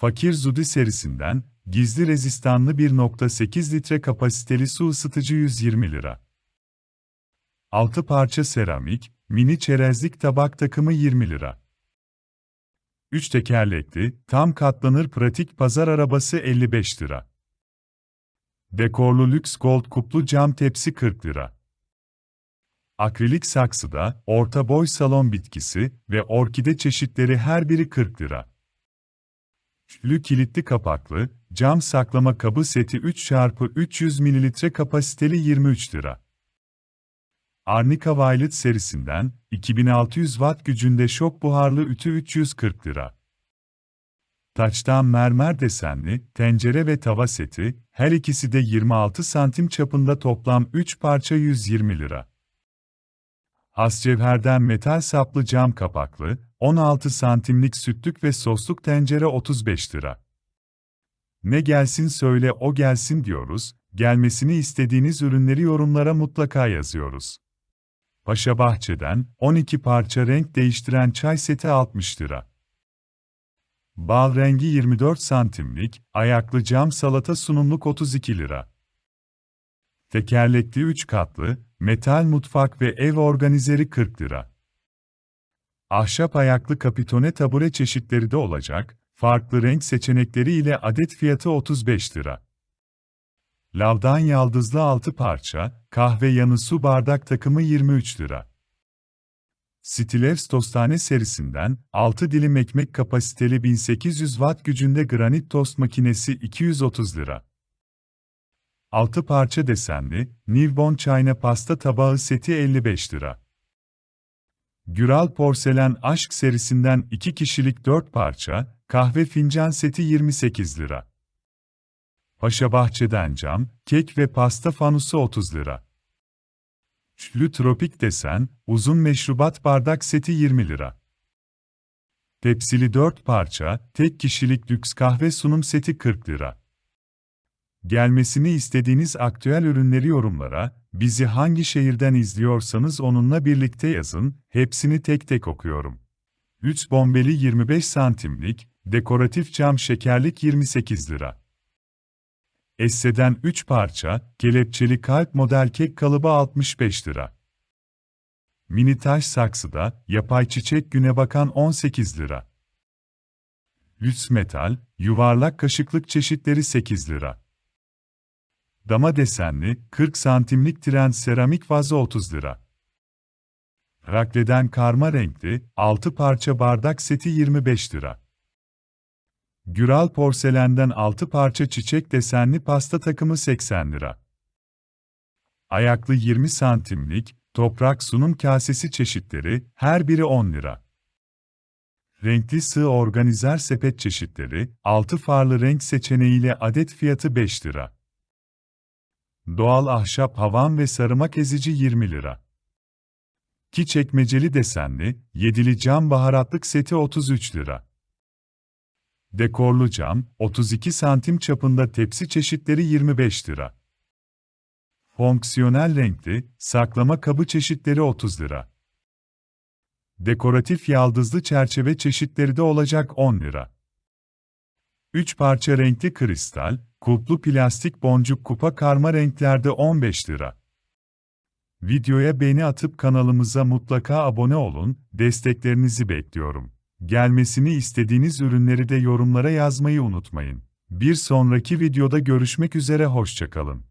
Fakir Zudi serisinden, gizli rezistanlı 1.8 litre kapasiteli su ısıtıcı 120 lira. 6 parça seramik, mini çerezlik tabak takımı 20 lira. 3 tekerlekli, tam katlanır pratik pazar arabası 55 lira. Dekorlu lüks gold kuplu cam tepsi 40 lira. Akrilik saksıda, orta boy salon bitkisi ve orkide çeşitleri her biri 40 lira. Lü kilitli kapaklı, cam saklama kabı seti 3x300 ml kapasiteli 23 lira. Arnica Violet serisinden, 2600 watt gücünde şok buharlı ütü 340 lira. Taçtan mermer desenli, tencere ve tava seti, her ikisi de 26 santim çapında toplam 3 parça 120 lira. Hascevherden metal saplı cam kapaklı, 16 santimlik sütlük ve sosluk tencere 35 lira. Ne gelsin söyle o gelsin diyoruz, gelmesini istediğiniz ürünleri yorumlara mutlaka yazıyoruz. Paşa Bahçe'den 12 parça renk değiştiren çay seti 60 lira. Bal rengi 24 santimlik, ayaklı cam salata sunumluk 32 lira. Tekerlekli 3 katlı, metal mutfak ve ev organizeri 40 lira. Ahşap ayaklı kapitone tabure çeşitleri de olacak, farklı renk seçenekleri ile adet fiyatı 35 lira. Lavdan yaldızlı 6 parça, kahve yanı su bardak takımı 23 lira. Stilevs Tostane serisinden 6 dilim ekmek kapasiteli 1800 watt gücünde granit tost makinesi 230 lira. 6 parça desenli, Nilbon çayna pasta tabağı seti 55 lira. Güral Porselen Aşk serisinden 2 kişilik 4 parça, kahve fincan seti 28 lira. Paşa Bahçe'den cam, kek ve pasta fanusu 30 lira. Üçlü tropik desen, uzun meşrubat bardak seti 20 lira. Tepsili 4 parça, tek kişilik lüks kahve sunum seti 40 lira. Gelmesini istediğiniz aktüel ürünleri yorumlara, bizi hangi şehirden izliyorsanız onunla birlikte yazın, hepsini tek tek okuyorum. 3 bombeli 25 santimlik, dekoratif cam şekerlik 28 lira. Esse'den 3 parça, kelepçeli kalp model kek kalıbı 65 lira. Mini taş saksıda, yapay çiçek güne bakan 18 lira. Lüks metal, yuvarlak kaşıklık çeşitleri 8 lira. Dama desenli, 40 santimlik trend seramik vazo 30 lira. Rakleden karma renkli, 6 parça bardak seti 25 lira. Güral porselenden 6 parça çiçek desenli pasta takımı 80 lira. Ayaklı 20 santimlik, toprak sunum kasesi çeşitleri, her biri 10 lira. Renkli sığ organizer sepet çeşitleri, 6 farlı renk seçeneğiyle adet fiyatı 5 lira. Doğal ahşap havan ve sarımak ezici 20 lira. Ki çekmeceli desenli, yedili cam baharatlık seti 33 lira. Dekorlu cam, 32 santim çapında tepsi çeşitleri 25 lira. Fonksiyonel renkli, saklama kabı çeşitleri 30 lira. Dekoratif yaldızlı çerçeve çeşitleri de olacak 10 lira. 3 parça renkli kristal, kulplu plastik boncuk kupa karma renklerde 15 lira. Videoya beğeni atıp kanalımıza mutlaka abone olun, desteklerinizi bekliyorum. Gelmesini istediğiniz ürünleri de yorumlara yazmayı unutmayın. Bir sonraki videoda görüşmek üzere hoşçakalın.